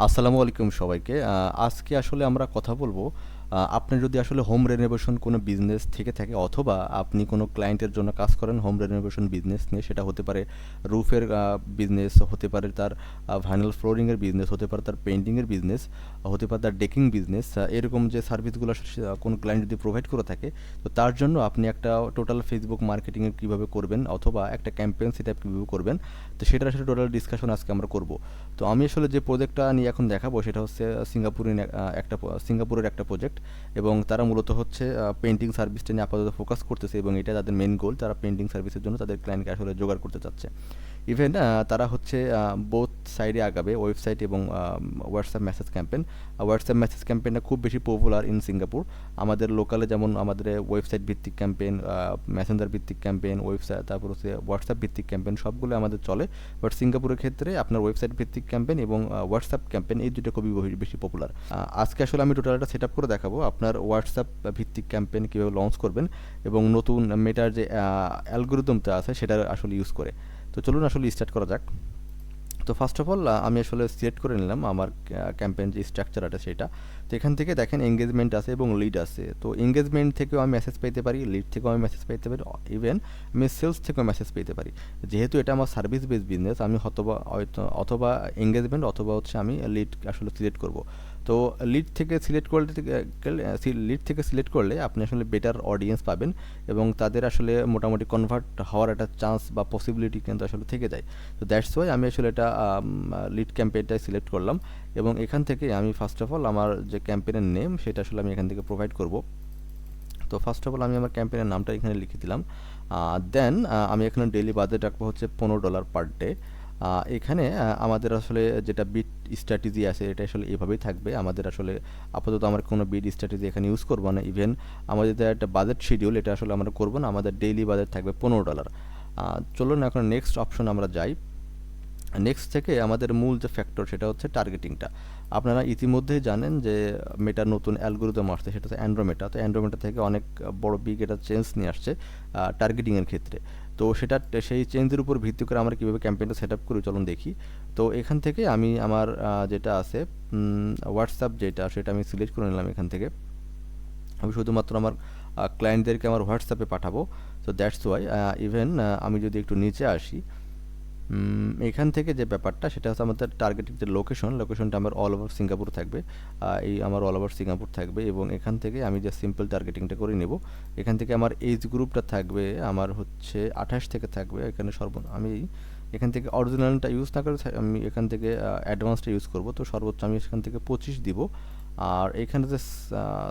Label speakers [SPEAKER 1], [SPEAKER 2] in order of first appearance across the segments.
[SPEAKER 1] আসসালামু আলাইকুম সবাইকে। আজকে আসলে আমরা কথা বলব আপনি যদি আসলে হোম রেনোভেশন কোনো বিজনেস থেকে থাকে অথবা আপনি কোনো ক্লায়েন্টের জন্য কাজ করেন হোম রেনোভেশন বিজনেস নিয়ে, সেটা হতে পারে রুফের বিজনেস হতে পারে তার ভাইনাল ফ্লোরিংয়ের বিজনেস হতে পারে তার পেন্টিংয়ের বিজনেস হতে পারে তার ডেকিং বিজনেস এরকম যে সার্ভিসগুলো কোনো ক্লায়েন্ট যদি প্রোভাইড করে থাকে, তো তার জন্য আপনি একটা টোটাল ফেসবুক মার্কেটিংয়ের কীভাবে করবেন অথবা একটা ক্যাম্পেইন সেট কীভাবে করবেন, তো সেটার আসলে টোটাল ডিসকাশন আজকে আমরা করব। তো আমি আসলে যে প্রজেক্টটা নিয়ে এখন দেখাবো, সেটা হচ্ছে সিঙ্গাপুরের একটা সিঙ্গাপুরের একটা প্রজেক্ট এবং তারা মূলত হচ্ছে পেন্টিং সার্ভিসটা নিয়ে আপাতত ফোকাস করতেছে এবং এটা তাদের মেন গোল তারা পেন্টিং সার্ভিসের জন্য তাদের ক্লায়েন্টকে আসলে জোগাড় করতে চাচ্ছে। ইভেন তারা হচ্ছে বোথ সাইডে আগাবে ওয়েবসাইট এবং WhatsApp message campaign WhatsApp message ক্যাম্পেনটা খুব বেশি পপুলার ইন সিঙ্গাপুর আমাদের লোকালে যেমন আমাদের ওয়েবসাইট ভিত্তিক ক্যাম্পেন মেসেঞ্জার ভিত্তিক ক্যাম্পেন ওয়েবসাইট তারপর হচ্ছে হোয়াটসঅ্যাপ ভিত্তিক ক্যাম্পেন সবগুলো আমাদের চলে। বাট সিঙ্গাপুরের ক্ষেত্রে আপনার ওয়েবসাইট ভিত্তিক ক্যাম্পেন এবং হোয়াটসঅ্যাপ ক্যাম্পেন এই দুটো খুবই বেশি পপুলার আজকে আসলে আমি টোটালটা সেট আপ করে দেখাবো। আপনার হোয়াটসঅ্যাপ ভিত্তিক ক্যাম্পেন কীভাবে লঞ্চ করবেন এবং নতুন মেটার যে অ্যালগোরিদমটা আছে সেটা আসলে ইউজ করে। তো চলুন আসলে স্টার্ট করা যাক। তো ফার্স্ট অফ অল আমি আসলে সিলেক্ট করে নিলাম আমার ক্যাম্পেইন যে স্ট্রাকচার আছে সেটা। তো এখান থেকে দেখেন এঙ্গেজমেন্ট আছে এবং লিড আছে। তো এঙ্গেজমেন্ট থেকেও আমি মেসেজ পেতে পারি লিড থেকেও আমি মেসেজ পেতে পারি ইভেন আমি সেলস থেকেও মেসেজ পেতে পারি। যেহেতু এটা আমার সার্ভিস বেস বিজনেস আমি হয়তো, অথবা এঙ্গেজমেন্ট অথবা হচ্ছে আমি লিড আসলে সিলেক্ট করব। তো লিড থেকে সিলেক্ট করলে লিড থেকে সিলেক্ট করলে আপনি আসলে বেটার অডিয়েন্স পাবেন এবং তাদের আসলে মোটামুটি কনভার্ট হওয়ার একটা চান্স বা পসিবিলিটি কিন্তু আসলে থেকে যায়। তো দ্যাটস ওয়াই আমি আসলে এটা লিড ক্যাম্পেইনটাই সিলেক্ট করলাম এবং এখান থেকে আমি ফার্স্ট অফ অল আমার যে ক্যাম্পেইনের নেম সেটা আসলে আমি এখান থেকে প্রোভাইড করব। তো ফার্স্ট অফ অল আমি আমার ক্যাম্পেইনের নামটা এখানে লিখে দিলাম। দেন আমি এখানে ডেলি বাজেট রাখব হচ্ছে পনেরো ডলার পার ডে এখানে আমাদের আসলে যেটা বিট স্ট্র্যাটেজি আছে, এটা আসলে এভাবেই থাকবে। আমাদের আসলে আপাতত আমরা কোনো বিট স্ট্র্যাটেজি এখানে ইউজ করব না। ইভেন আমাদের একটা বাজেট শিডিউল এটা আসলে আমরা করব না। আমাদের ডেইলি বাজেট থাকবে পনেরো ডলার চলুন এখন নেক্সট অপশন আমরা যাই। নেক্সট থেকে আমাদের মূল যে ফ্যাক্টর সেটা হচ্ছে টার্গেটিংটা আপনারা ইতিমধ্যেই জানেন যে মেটার নতুন অ্যালগোরিদম আসছে, সেটা হচ্ছে অ্যান্ড্রোমেটা তো অ্যান্ড্রোমেটা থেকে অনেক বড় বিগ এটা চেঞ্জ নিয়ে আসছে টার্গেটিংয়ের ক্ষেত্রে। তো সেটা, সেই চেঞ্জের উপর ভিত্তি করে আমরা কীভাবে ক্যাম্পেইনটা সেট আপ করি চলুন দেখি। তো এখান থেকে আমি আমার যেটা আছে হোয়াটসঅ্যাপ যেটা, সেটা আমি সিলেক্ট করে নিলাম এখান থেকে। আমি শুধুমাত্র আমার ক্লায়েন্টদেরকে আমার হোয়াটসঅ্যাপে পাঠাবো। তো দ্যাটস ওয়াই ইভেন আমি যদি একটু নিচে আসি এখান থেকে যে ব্যাপারটা, সেটা হচ্ছে আমাদের টার্গেটেড যে লোকেশন লোকেশনটা আমার অল ওভার সিঙ্গাপুর থাকবে। এই আমার অল ওভার সিঙ্গাপুর থাকবে এবং এখান থেকে আমি যে সিম্পল টার্গেটিংটা করে নেব, এখান থেকে আমার এজ গ্রুপটা থাকবে, আমার হচ্ছে আঠাশ থেকে থাকবে, এখানে সর্ব আমি এখান থেকে অরিজিনালটা ইউজ না করে আমি এখান থেকে অ্যাডভান্সটা ইউজ করব। তো সর্বোচ্চ আমি এখান থেকে পঁচিশ দিব। আর এখানে যে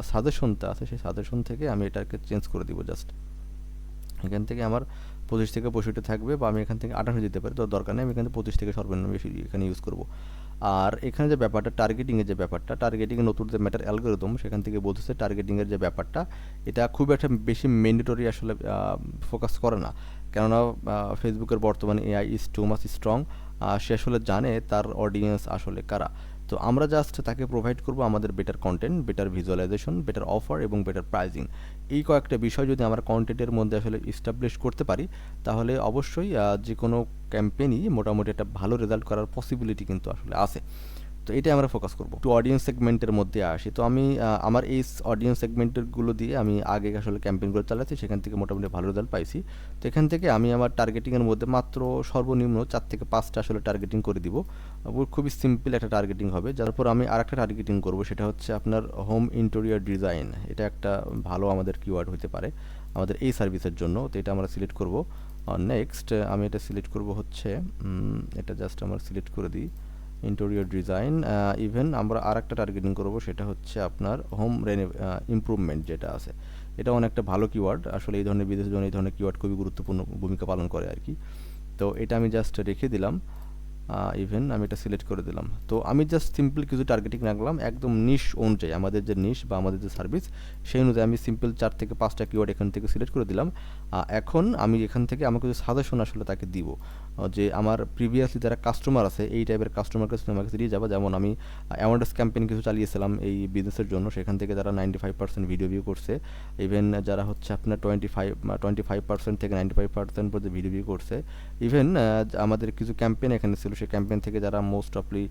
[SPEAKER 1] সাজেশনটা আছে, সেই সাজেশন থেকে আমি এটাকে চেঞ্জ করে দিব জাস্ট এখান থেকে আমার পঁচিশ থেকে পঁয়ষট্টি থাকবে বা আমি এখান থেকে আঠাশ দিতে পারি, তো দরকার নেই, আমি এখান থেকে পঁচিশ থেকে সর্বনিম্ন বেশি এখানে ইউজ করব। আর এখানে যে ব্যাপারটা টার্গেটিংয়ের যে ব্যাপারটা টার্গেটিংয়ের নতুন যে ম্যাটার অ্যালগোরিদম সেখান থেকে বলতেছে টার্গেটিংয়ের যে ব্যাপারটা, এটা খুব একটা বেশি ম্যান্ডেটরি আসলে ফোকাস করে না। কেননা ফেসবুকের বর্তমানে AI is too much strong সে আসলে জানে তার অডিয়েন্স আসলে কারা। তো আমরা জাস্ট তাকে প্রোভাইড করব আমাদের better content better visualisation better offer এবং বেটার প্রাইজিং এই কয়েকটা বিষয় যদি আমরা কন্টেন্টের মধ্যে আসলে ইস্টাবলিশ করতে পারি, তাহলে অবশ্যই যে কোনো ক্যাম্পেনই মোটামুটি একটা ভালো রেজাল্ট করার পসিবিলিটি কিন্তু আসলে আছে। তো এটাই আমরা ফোকাস করব। একটু অডিয়েন্স সেগমেন্টের মধ্যে আসি। তো আমি আমার এই অডিয়েন্স সেগমেন্টগুলো দিয়ে আমি আগে আসলে ক্যাম্পেইনগুলো চালাচ্ছি, সেখান থেকে মোটামুটি ভালো রেজাল্ট পাইছি। তো এখান থেকে আমি আমার টার্গেটিংয়ের মধ্যে মাত্র সর্বনিম্ন চার থেকে পাঁচটা আসলে টার্গেটিং করে দিব। খুবই সিম্পল একটা টার্গেটিং হবে। যার পর আমি আরেকটা টার্গেটিং করব, সেটা হচ্ছে আপনার হোম ইন্টেরিয়র ডিজাইন এটা একটা ভালো আমাদের কিওয়ার্ড হতে পারে আমাদের এই সার্ভিসের জন্য। তো এটা আমরা সিলেক্ট করব। নেক্সট আমি এটা সিলেক্ট করব হচ্ছে এটা জাস্ট আমরা সিলেক্ট করে দিই। ইন্টেরিয়র ডিজাইন ইভেন আমরা আর একটা টার্গেটিং করব, সেটা হচ্ছে আপনার হোম রেনে ইমপ্রুভমেন্ট যেটা আছে। এটা অনেকটা ভালো কিওয়ার্ড আসলে এই ধরনের বিদেশের জন্য এই ধরনের কিওয়ার্ড খুবই গুরুত্বপূর্ণ ভূমিকা পালন করে আর কি। তো এটা আমি জাস্ট রেখে দিলাম ইভেন আমি এটা সিলেক্ট করে দিলাম। তো আমি জাস্ট সিম্পল কিছু টার্গেটিং রাখলাম, একদম নিশ অনুযায়ী, আমাদের যে নিশ বা আমাদের যে সার্ভিস সেই অনুযায়ী আমি সিম্পল চার থেকে পাঁচটা কিওয়ার্ড এখান থেকে সিলেক্ট করে দিলাম। এখন আমি এখান থেকে আমাকে যে সাজেশন আসলে তাকে দিব যে আমার প্রিভিয়াসলি যারা কাস্টমার আছে, এই টাইপের কাস্টমার কাছে তুমি আমাকে দিয়ে যাব। যেমন আমি অ্যাওয়ারনেস ক্যাম্পেইন কিছু চালিয়েছিলাম এই বিজনেসের জন্য। সেখান থেকে যারা ninety five percent video view করছে ইভেন যারা হচ্ছে আপনার twenty five twenty five percent থেকে নাইনটি ফাইভ পার্সেন্ট পর্যন্ত ভিডিও ভিউ করছে। ইভেন আমাদের কিছু ক্যাম্পেইন এখানে ছিল, সেই ক্যাম্পেইন থেকে যারা মোস্ট অফলি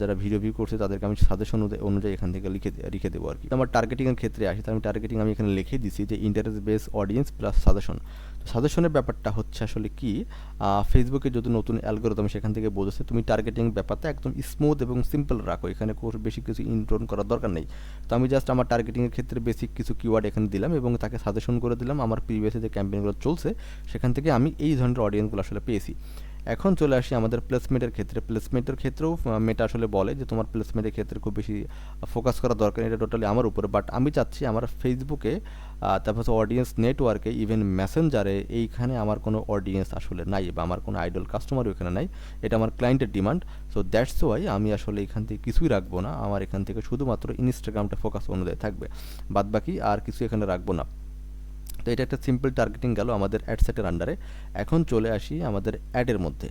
[SPEAKER 1] যারা ভিডিও ভিউ করছে, তাদেরকে আমি সাজেশন অনুযায়ী এখান থেকে লিখে লিখে দেবো আর কি। আমার টার্গেটিংয়ের ক্ষেত্রে আসি তাহলে আমি টার্গেটিং আমি এখানে লিখে দিছি যে interest base audience plus suggestion সাজেশনের ব্যাপারটা হচ্ছে আসলে কি ফেসবুকে যদি নতুন অ্যালগোরিদম সেখান থেকে বোঝাচ্ছে, তুমি টার্গেটিং ব্যাপারটা একদম স্মুথ এবং সিম্পল রাখো। এখানে বেশি কিছু ইনটোন করার দরকার নেই। তো আমি জাস্ট আমার টার্গেটিংয়ের ক্ষেত্রে বেসিক কিছু কিওয়ার্ড এখানে দিলাম এবং তাকে সাজেশন করে দিলাম। আমার প্রিভিয়াসে যে ক্যাম্পেইনগুলো চলছে, সেখান থেকে আমি এই ধরনের অডিয়েন্সগুলো আসলে পেয়েছি। এখন চলে আসি আমাদের প্লেসমেন্টের ক্ষেত্রে। প্লেসমেন্টের ক্ষেত্রেও মেটা আসলে বলে যে, তোমার প্লেসমেন্টের ক্ষেত্রে খুব বেশি ফোকাস করা দরকার এটা টোটালি আমার উপরে। বাট আমি চাচ্ছি আমার ফেসবুকে তারপর অডিয়েন্স নেটওয়ার্কে ইভেন মেসেঞ্জারে এইখানে আমার কোনো অডিয়েন্স আসলে নাই বা আমার কোনো আইডল কাস্টমারও এখানে নাই। এটা আমার ক্লায়েন্টের ডিমান্ড সো দ্যাটস ওয়াই আমি আসলে এখান থেকে কিছুই রাখব না। আমার এখান থেকে শুধুমাত্র ইনস্টাগ্রামটা ফোকাস অনুযায়ী থাকবে। বাদ বাকি আর কিছু এখানে রাখব না। তো এটা একটা সিম্পল টার্গেটিং গেল আমাদের অ্যাড সেটের আন্ডারে এখন চলে আসি আমাদের অ্যাডের মধ্যে।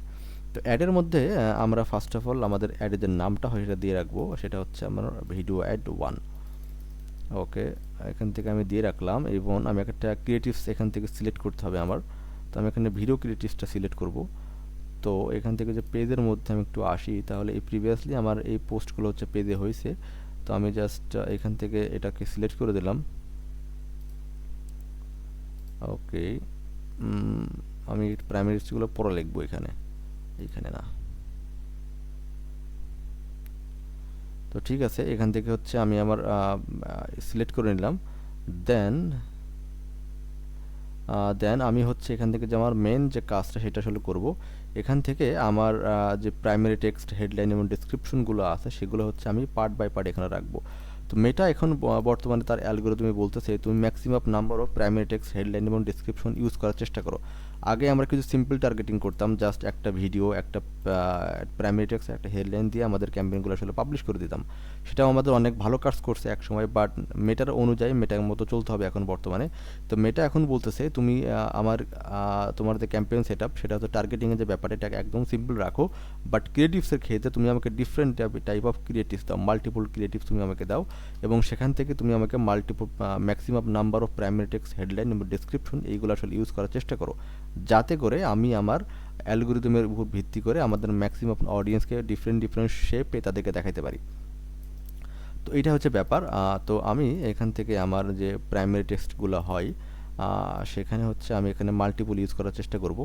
[SPEAKER 1] তো অ্যাডের মধ্যে আমরা ফার্স্ট অফ অল আমাদের অ্যাডের নামটা হয় সেটা দিয়ে রাখব। সেটা হচ্ছে আমার ভিডিও অ্যাড ওয়ান ওকে, এখান থেকে আমি দিয়ে রাখলাম, এবং আমি একটা ক্রিয়েটিভস এখান থেকে সিলেক্ট করতে হবে আমার। তো আমি এখানে ভিডিও ক্রিয়েটিভসটা সিলেক্ট করব। তো এখান থেকে যে পেজের মধ্যে আমি একটু আসি, তাহলে এই প্রিভিয়াসলি আমার এই পোস্টগুলো হচ্ছে পেজে হয়েছে। তো আমি জাস্ট এখান থেকে এটাকে সিলেক্ট করে দিলাম। ওকে আমি প্রাইমারিগুলো পরে লিখব এখানে। এইখানে না। তো ঠিক আছে, এখান থেকে হচ্ছে আমি আমার সিলেক্ট করে নিলাম। দেন দেন আমি হচ্ছে এখান থেকে যে আমার মেন যে কাজটা সেটা আসলে করব। এখান থেকে আমার যে প্রাইমারি টেক্সট হেডলাইন এবং ডিসক্রিপশনগুলো আছে সেগুলো হচ্ছে আমি পার্ট বাই পার্ট এখানে রাখব। তো মেটা এখন বর্তমানে তার অ্যালগোরিদমে বলতেছে, তুমি maximum number of primary text headline এবং ডিসক্রিপশন ইউজ করার চেষ্টা করো। আগে আমরা কিছু সিম্পল টার্গেটিং করতাম জাস্ট একটা ভিডিও একটা প্রাইমারি টেক্সট একটা হেডলাইন দিয়ে আমাদের ক্যাম্পেইনগুলো আসলে পাবলিশ করে দিতাম। সেটাও আমাদের অনেক ভালো কাজ করছে এক সময় বাট মেটার অনুযায়ী মেটার মতো চলতে হবে এখন বর্তমানে। তো মেটা এখন বলতেছে, তুমি আমার তোমার যে ক্যাম্পেইন সেট আপ সেটা হচ্ছে টার্গেটিংয়ের যে ব্যাপারটা, এটাকে একদম সিম্পল রাখো। বাট ক্রিয়েটিভসের ক্ষেত্রে তুমি আমাকে ডিফারেন্ট টাইপ অফ ক্রিয়েটিভস দাও মাল্টিপল ক্রিয়েটিভস তুমি আমাকে দাও। এবং সেখান থেকে তুমি আমাকে multiple maximum number of primary text headline এবং ডিসক্রিপশন এইগুলো আসলে ইউজ করার চেষ্টা করো। যাতে করে আমি আমার অ্যালগোরিদমের উপর ভিত্তি করে আমাদের ম্যাক্সিমাম অডিয়েন্সকে ডিফারেন্ট ডিফারেন্ট শেপে তাদেরকে দেখাতে পারি। তো এটা হচ্ছে ব্যাপার। তো আমি এখান থেকে আমার যে প্রাইমারি টেক্সটগুলো হয় সেখানে হচ্ছে আমি এখানে মাল্টিপল ইউজ করার চেষ্টা করব।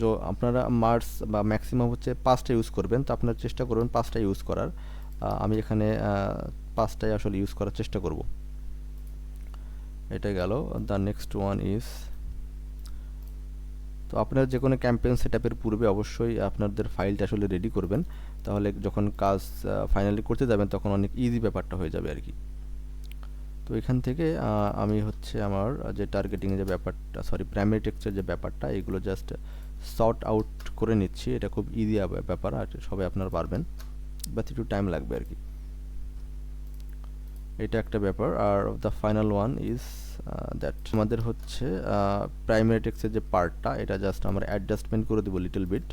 [SPEAKER 1] তো আপনারা মার্স বা ম্যাক্সিমাম হচ্ছে পাঁচটা ইউজ করবেন। তো আপনারা চেষ্টা করবেন পাঁচটা ইউজ করার। আমি এখানে পাঁচটাই আসলে ইউজ করার চেষ্টা করব। এটা গেল। দ্য নেক্সট ওয়ান ইজ তো আপনারা যে কোনো ক্যাম্পেইন সেটআপের পূর্বে অবশ্যই আপনাদের ফাইলটা আসলে রেডি করবেন। তাহলে যখন কাজ ফাইনালি করতে যাবেন, তখন অনেক ইজি ব্যাপারটা হয়ে যাবে আর কি। তো এখান থেকে আমি হচ্ছে আমার যে টার্গেটিং যে ব্যাপারটা সরি প্রাইমারি টেক্সটের যে ব্যাপারটা, এগুলো জাস্ট সর্ট আউট করে নিচ্ছি। এটা খুব ইজি ব্যাপার, আর সবাই আপনারা পারবেন। বাট একটু টাইম লাগবে আর কি। এটা একটা ব্যাপার। আর the final one is that আমাদের হচ্ছে প্রাইমারি টেক্সের যে পার্টটা এটা জাস্ট আমরা অ্যাডজাস্টমেন্ট করে দেবো লিটল বিট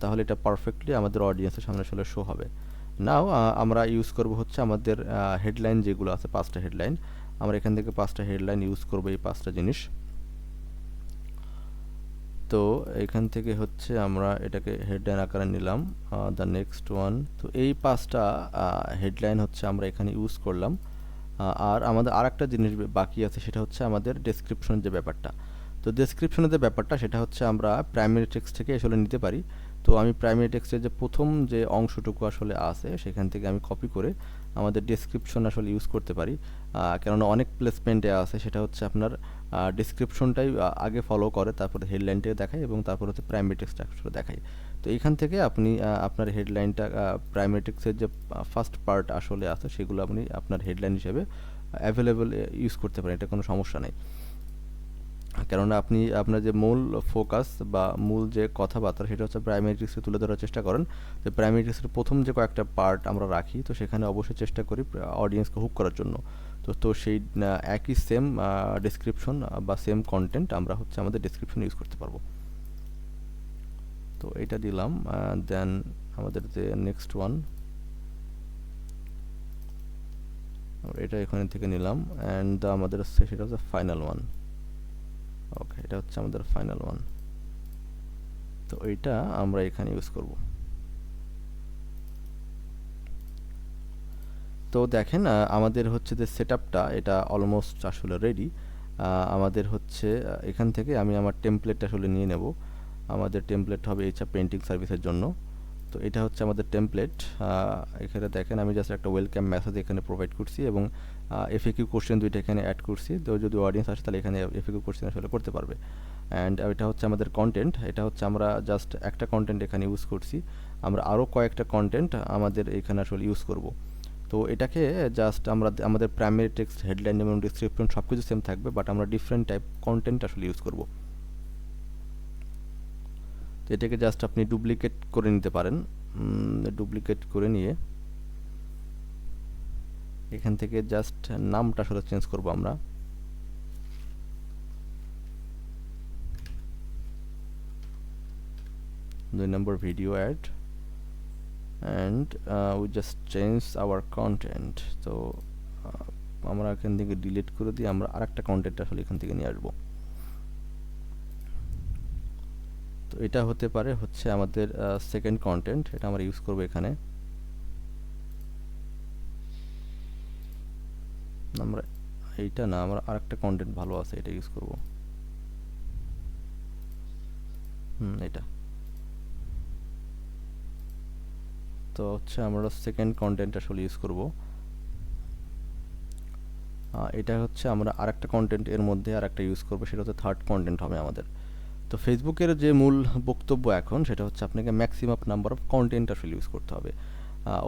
[SPEAKER 1] তাহলে এটা পারফেক্টলি আমাদের অডিয়েন্সের সামনে আসলে শো হবে। নাও আমরা ইউজ করব হচ্ছে আমাদের হেডলাইন যেগুলো আছে, পাঁচটা হেডলাইন আমরা এখান থেকে পাঁচটা হেডলাইন ইউজ করব এই পাঁচটা জিনিস। তো এখান থেকে হচ্ছে আমরা এটাকে হেডলাইন আকারে নিলাম দ্য নেক্সট ওয়ান তো এই পাঁচটা হেডলাইন হচ্ছে আমরা এখানে ইউজ করলাম। আর আমাদের আরেকটা জিনিস বাকি আছে, সেটা হচ্ছে আমাদের ডেসক্রিপশনের যে ব্যাপারটা। তো ডেসক্রিপশনের যে ব্যাপারটা, সেটা হচ্ছে আমরা প্রাইমারি টেক্সট থেকে আসলে নিতে পারি। তো আমি প্রাইমারি টেক্সটের যে প্রথম যে অংশটুকু আসলে আছে, সেখান থেকে আমি কপি করে আমাদের ডেসক্রিপশন আসলে ইউজ করতে পারি। কেননা অনেক প্লেসমেন্টে আছে, সেটা হচ্ছে আপনার ডিসক্রিপশনটাই আগে ফলো করে, তারপরে হেডলাইনটাকে দেখায় এবং তারপর হচ্ছে প্রাইমারি স্ট্রাকচার দেখায়। তো এখান থেকে আপনি আপনার হেডলাইনটা প্রাইমারি টেক্সটের যে ফার্স্ট পার্ট আসলে আছে, সেগুলো আপনি আপনার হেডলাইন হিসেবে অ্যাভেলেবেল ইউজ করতে পারেন, এটা কোনো সমস্যা নেই। কেননা আপনি আপনার যে মূল ফোকাস বা মূল যে কথাবার্তা, সেটা হচ্ছে প্রাইমারি টেক্সটে তুলে ধরার চেষ্টা করেন। তো প্রাইমারি টেক্সটের প্রথম যে কয়েকটা পার্ট আমরা রাখি, তো সেখানে অবশ্যই চেষ্টা করি অডিয়েন্সকে হুক করার জন্য। তো তো সেই একই সেম ডেসক্রিপশন বা সেম কন্টেন্ট আমরা হচ্ছে আমাদের ডেসক্রিপশন ইউজ করতে পারব। তো এটা দিলাম দেন আমাদের যে নেক্সট ওয়ান এটা এখানে থেকে নিলাম অ্যান্ড আমাদের সেটা হচ্ছে ফাইনাল ওয়ান ওকে এটা হচ্ছে আমাদের ফাইনাল ওয়ান তো এটা আমরা এখানে ইউজ করব। তো দেখেন আমাদের হচ্ছে যে সেট আপটা এটা অলমোস্ট আসলে রেডি আমাদের হচ্ছে এখান থেকে আমি আমার টেমপ্লেটটা আসলে নিয়ে নেব। আমাদের টেমপ্লেট হবে এইচা পেন্টিং সার্ভিসের জন্য। তো এটা হচ্ছে আমাদের টেমপ্লেট এখানে দেখেন, আমি জাস্ট একটা ওয়েলকাম মেসেজ এখানে প্রোভাইড করছি এবং এফএকিউ কোশ্চেন দুইটা এখানে অ্যাড করছি। তো যদি অডিয়েন্স আসে, তাহলে এখানে এফএকিউ কোশ্চেন আসলে করতে পারবে। অ্যান্ড এটা হচ্ছে আমাদের কন্টেন্ট এটা হচ্ছে আমরা জাস্ট একটা কন্টেন্ট এখানে ইউজ করছি। আমরা আরও কয়েকটা কন্টেন্ট আমাদের এখানে আসলে ইউজ করব। তো এটাকে জাস্ট আমরা আমাদের প্রাইমারি টেক্সট হেডলাইন এবং ডিসক্রিপশন সব কিছু সেম থাকবে বাট আমরা ডিফারেন্ট টাইপ কন্টেন্ট আসলে ইউজ করব। তো এটাকে জাস্ট আপনি ডুপ্লিকেট করে নিতে পারেন। ডুপ্লিকেট করে নিয়ে এখান থেকে জাস্ট নামটা আসলে চেঞ্জ করব আমরা। দুই নম্বর video ad and we just change our content তো আমরা এখান থেকে ডিলিট করে দিয়ে আমরা আরেকটা কন্টেন্ট আসলে এখান থেকে নিয়ে আসব। তো এটা হতে পারে হচ্ছে আমাদের সেকেন্ড কন্টেন্ট এটা আমরা ইউজ করব এখানে। আমরা এইটা না, আমরা আরেকটা কন্টেন্ট ভালো আছে, এটা ইউজ করব। হুম, এটা। তো হচ্ছে আমরা সেকেন্ড কন্টেন্ট আসলে ইউজ করব। এটা হচ্ছে আমরা আরেকটা কন্টেন্ট এর মধ্যে আরেকটা ইউজ করব, সেটা হচ্ছে থার্ড কন্টেন্ট হবে আমাদের। তো ফেসবুকের যে মূল বক্তব্য এখন, সেটা হচ্ছে আপনাকে ম্যাক্সিমাম নাম্বার অফ কন্টেন্ট আসলে ইউজ করতে হবে।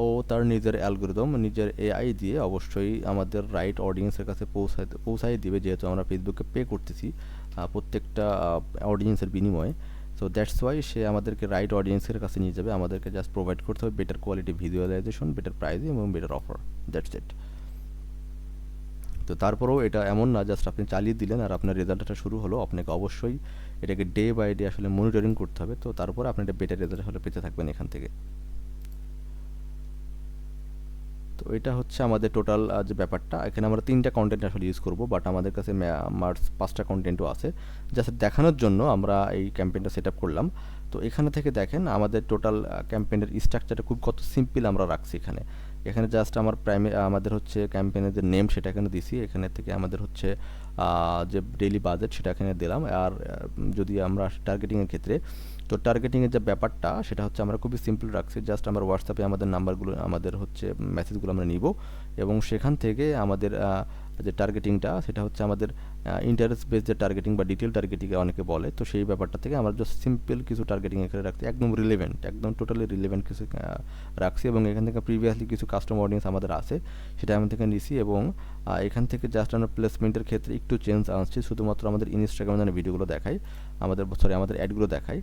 [SPEAKER 1] ও তার নিজের অ্যালগোরিদম, নিজের এআই দিয়ে অবশ্যই আমাদের রাইট অডিয়েন্সের কাছে পৌঁছায় পৌঁছাই দিবে, যেহেতু আমরা ফেসবুকে পে করতেছি প্রত্যেকটা অডিয়েন্সের বিনিময়ে। সো দ্যাটস ওয়াই সে আমাদেরকে রাইট অডিয়েন্সের কাছে নিয়ে যাবে, আমাদেরকে জাস্ট প্রোভাইড করতে হবে better quality visualisation better price এবং বেটার অফার দ্যাটস ইট তো তারপরেও এটা এমন না জাস্ট আপনি চালিয়ে দিলেন আর আপনার রেজাল্টটা শুরু হলো, আপনাকে অবশ্যই এটাকে ডে বাই ডে আসলে মনিটরিং করতে হবে। তো তারপরে আপনি একটা বেটার রেজাল্ট আসলে পেতে থাকবেন এখান থেকে। তো এটা হচ্ছে আমাদের টোটাল যে ব্যাপারটা। এখানে আমরা তিনটা কন্টেন্ট আসলে ইউজ করব বাট আমাদের কাছে মার্স পাঁচটা কন্টেন্টও আছে। জাস্ট দেখানোর জন্য আমরা এই ক্যাম্পেইনটা সেট আপ করলাম। তো এখানে থেকে দেখেন, আমাদের টোটাল ক্যাম্পেইনের স্ট্রাকচারটা খুব কত সিম্পল আমরা রাখছি এখানে। এখানে জাস্ট আমার প্রাইমে আমাদের হচ্ছে ক্যাম্পেনের যে নেম সেটা এখানে দিছি। এখানে থেকে আমাদের হচ্ছে যে ডেইলি বাজেট সেটা এখানে দিলাম। আর যদি আমরা টার্গেটিংয়ের ক্ষেত্রে, তো টার্গেটিংয়ের যে ব্যাপারটা, সেটা হচ্ছে আমরা খুবই সিম্পল রাখছি। জাস্ট আমরা হোয়াটসঅ্যাপে আমাদের নাম্বারগুলো আমাদের হচ্ছে মেসেজগুলো আমরা নিব। এবং সেখান থেকে আমাদের যে টার্গেটিংটা সেটা হচ্ছে আমাদের ইন্টারেস্ট বেস যে টার্গেটিং বা ডিটেল টার্গেটিংকে অনেকে বলে, তো সেই ব্যাপারটা থেকে আমরা জাস্ট সিম্পল কিছু টার্গেটিং এখানে রাখছি, একদম রিলেভেন্ট একদম টোটালি রিলেভেন্ট কিছু রাখছি এবং এখান থেকে প্রিভিয়াসলি কিছু কাস্টমার অডিয়েন্স আমাদের আছে, সেটা আমি থেকে নিছি এবং এখান থেকে জাস্ট আমরা প্লেসমেন্টের ক্ষেত্রে একটু চেঞ্জ আনছি, শুধুমাত্র আমাদের ইনস্টাগ্রামে যেন ভিডিওগুলো দেখাই, আমাদের সরি আমাদের অ্যাডগুলো দেখাই।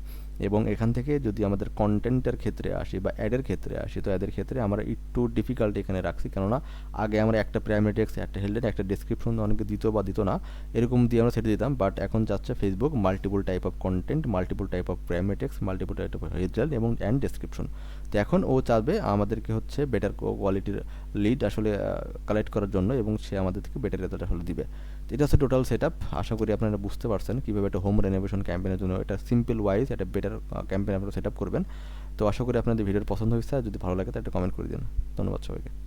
[SPEAKER 1] এবং এখান থেকে যদি আমাদের কন্টেন্টের ক্ষেত্রে আসি বা অ্যাডের ক্ষেত্রে আসি, তো অ্যাডের ক্ষেত্রে আমরা একটু ডিফিকাল্ট এখানে রাখছি। কেননা আগে আমরা একটা প্রাইমারি টেক্সট একটা হেলডেন একটা ডিসক্রিপশন অনেকে দিত বা দিত না, এরকম দিয়ে আমরা সেটা দিতাম। বাট এখন যাচ্ছে Facebook multiple type of content multiple type of primary text multiple type of headline এবং অ্যান্ড ডিসক্রিপশন তো এখন ও চাইবে আমাদেরকে হচ্ছে বেটার কোয়ালিটির লিড আসলে কালেক্ট করার জন্য এবং সে আমাদের থেকে বেটার রেজাল্ট আসলে দিবে। তো এটা হচ্ছে টোটাল সেট আপ আশা করি আপনারা বুঝতে পারছেন কীভাবে একটা হোম রেনোভেশন ক্যাম্পেনের জন্য এটা সিম্পল ওয়াইজ একটা বেটার ক্যাম্পেন আপনারা সেট করবেন। তো আশা করি আপনাদের ভিডিওর পছন্দ হয়েছে। আর যদি ভালো লাগে তো একটা কমেন্ট করে দিন। ধন্যবাদ সবাইকে।